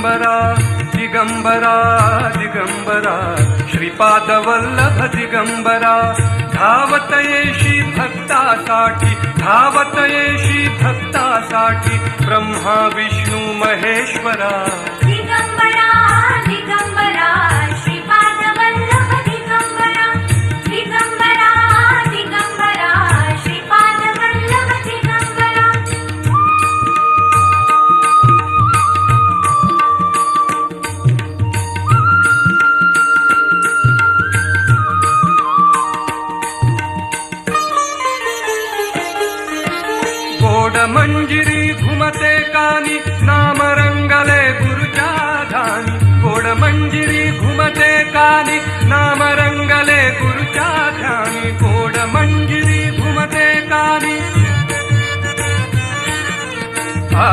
दिगम्बरा दिगम्बरा दिगम्बरा श्रीपादवल्लभ दिगम्बरा धावतयेशी भक्तासाठी धावतयेशी भक्तासाठी ब्रह्मा विष्णू महेश्वरा. కోడమంజిరి ఘుమతే కాని నామరంగలే గురుచాధాని కోడమంజిరి ఘుమతే కాని నామరంగలే గురుచాధాని కోడమంజిరి ఘుమతే కాని ఆ